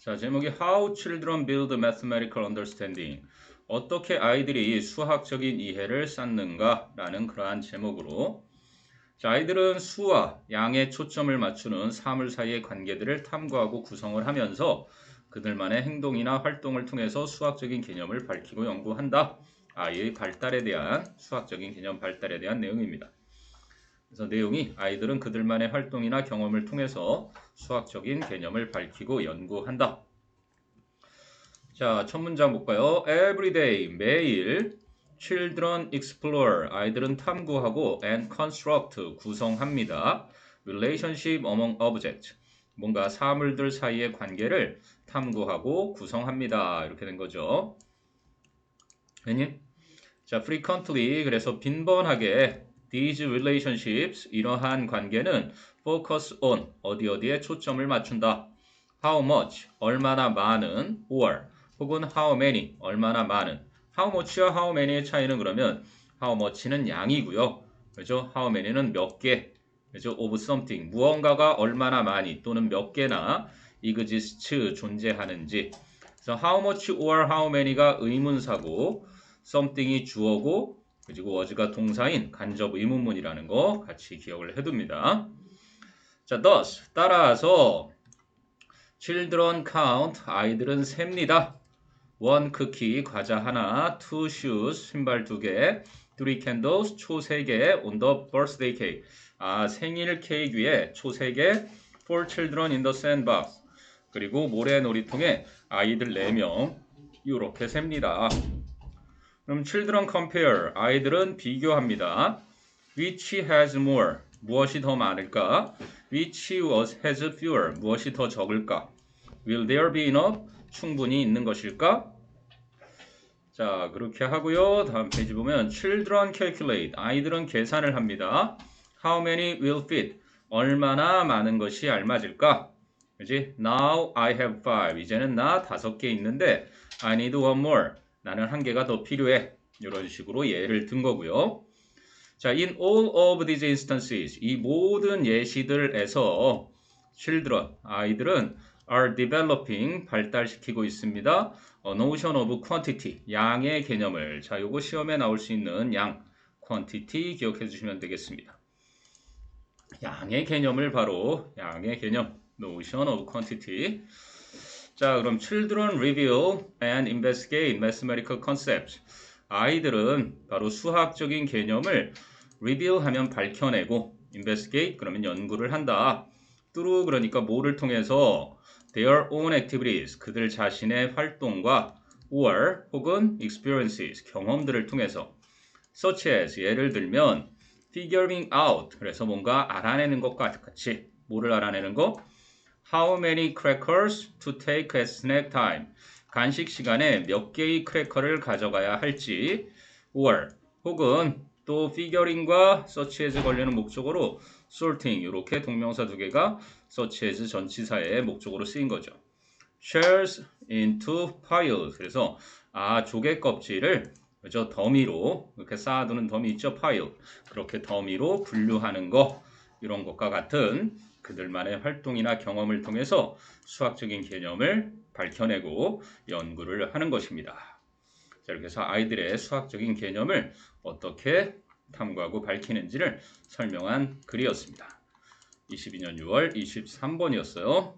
자, 제목이 How Children Build Mathematical Understanding. 어떻게 아이들이 수학적인 이해를 쌓는가라는 그러한 제목으로 자, 아이들은 수와 양에 초점을 맞추는 사물 사이의 관계들을 탐구하고 구성을 하면서 그들만의 행동이나 활동을 통해서 수학적인 개념을 밝히고 연구한다. 아이의 발달에 대한 수학적인 개념 발달에 대한 내용입니다. 그래서 내용이 아이들은 그들만의 활동이나 경험을 통해서 수학적인 개념을 밝히고 연구한다. 자, 첫 문장 볼까요? Every day, 매일 children explore, 아이들은 탐구하고 and construct, 구성합니다. relationship among objects, 뭔가 사물들 사이의 관계를 탐구하고 구성합니다. 이렇게 된 거죠. 왜님? 자, frequently, 그래서 빈번하게 These relationships, 이러한 관계는 focus on, 어디 어디에 초점을 맞춘다. How much, 얼마나 많은, or, 혹은 how many, 얼마나 많은. How much와 how many의 차이는 그러면 how much는 양이고요. 그죠? How many는 몇 개, 그죠? of something, 무언가가 얼마나 많이 또는 몇 개나 exists, 존재하는지. 그래서 how much or how many가 의문사고, something이 주어고, 그리고 was가 동사인 간접 의문문이라는 거 같이 기억을 해둡니다. 자, thus 따라서 children count 아이들은 셉니다. one cookie 과자 하나, two shoes 신발 두 개, three candles 초 세 개, on the birthday cake 아 생일 케이크 위에 초 세 개, four children in the sandbox 그리고 모래 놀이통에 아이들 4명 이렇게 셉니다. 그럼 children compare 아이들은 비교합니다. which has more 무엇이 더 많을까? which was has fewer 무엇이 더 적을까? will there be enough 충분히 있는 것일까? 자 그렇게 하고요. 다음 페이지 보면 children calculate 아이들은 계산을 합니다. how many will fit 얼마나 많은 것이 알맞을까? 그지? Now I have five 이제는 나 다섯 개 있는데 I need one more 나는 한 개가 더 필요해. 이런 식으로 예를 든 거고요. 자, in all of these instances, 이 모든 예시들에서 children, 아이들은 are developing, 발달시키고 있습니다. A notion of quantity, 양의 개념을. 자, 요거 시험에 나올 수 있는 양, quantity 기억해 주시면 되겠습니다. 양의 개념을 바로 양의 개념, notion of quantity. 자, 그럼 children reveal and investigate mathematical concepts. 아이들은 바로 수학적인 개념을 reveal 하면 밝혀내고 investigate 그러면 연구를 한다. through 그러니까 뭐를 통해서 their own activities 그들 자신의 활동과 or 혹은 experiences 경험들을 통해서 such as 예를 들면 figuring out 그래서 뭔가 알아내는 것과 같이 뭐를 알아내는 거 How many crackers to take at snack time? 간식 시간에 몇 개의 크래커를 가져가야 할지 or 혹은 또 such as 걸리는 목적으로 sorting 이렇게 동명사 두 개가 as 전치사의 목적으로 쓰인 거죠. shares into piles 그래서 아 조개 껍질을 그죠 더미로 이렇게 쌓아두는 더미 있죠 pile 그렇게 더미로 분류하는 거 이런 것과 같은 그들만의 활동이나 경험을 통해서 수학적인 개념을 밝혀내고 연구를 하는 것입니다. 자, 이렇게 해서 아이들의 수학적인 개념을 어떻게 탐구하고 밝히는지를 설명한 글이었습니다. 22년 6월 23번이었어요.